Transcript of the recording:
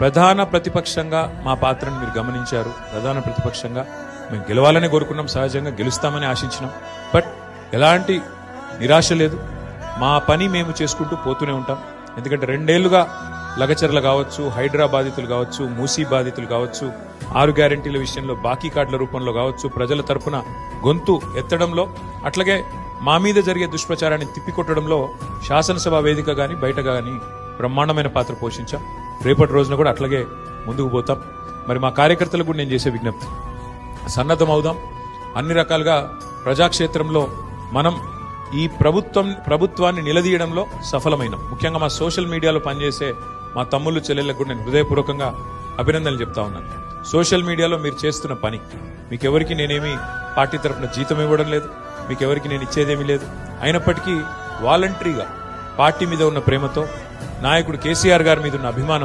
ప్రధాన ప్రతిపక్షంగా మా పాత్రను మీరు గమనించారు. ప్రధాన ప్రతిపక్షంగా మేము గెలవాలని కోరుకున్నాం. సహజంగా గెలుస్తామని ఆశించినాం. బట్ ఎలాంటి నిరాశ లేదు. మా పని మేము చేసుకుంటూ పోతూనే ఉంటాం. ఎందుకంటే రెండేళ్ళుగా లగచర్ల కావచ్చు హైడ్రా బాధితులు కావచ్చు మూసీ బాధితులు కావచ్చు ఆరు గ్యారంటీల విషయంలో బాకీ కార్డుల రూపంలో కావచ్చు ప్రజల తరపున గొంతు ఎత్తడంలో అట్లాగే మా మీద జరిగే దుష్ప్రచారాన్ని తిప్పికొట్టడంలో శాసనసభ వేదిక కానీ బయట కానీ బ్రహ్మాండమైన పాత్ర పోషించాం. రేపటి రోజున కూడా అట్లాగే ముందుకు పోతాం. మరి మా కార్యకర్తలకు కూడా నేను చేసే విజ్ఞప్తి. సన్నద్ధం అవుదాం. అన్ని రకాలుగా ప్రజాక్షేత్రంలో మనం ఈ ప్రభుత్వం ప్రభుత్వాన్ని నిలదీయడంలో సఫలమైన. ముఖ్యంగా మా సోషల్ మీడియాలో పనిచేసే మా తమ్ముళ్ళు చెల్లెళ్ళకు కూడా నేను హృదయపూర్వకంగా అభినందనలు చెప్తా ఉన్నాను. సోషల్ మీడియాలో మీరు చేస్తున్న పని మీకెవరికి నేనేమి పార్టీ తరఫున జీతం ఇవ్వడం లేదు మీకెవరికి నేను ఇచ్చేదేమీ లేదు. అయినప్పటికీ వాలంటరీగా పార్టీ మీద ఉన్న ప్రేమతో నాయకుడు కేసీఆర్ గారి మీద ఉన్న అభిమానం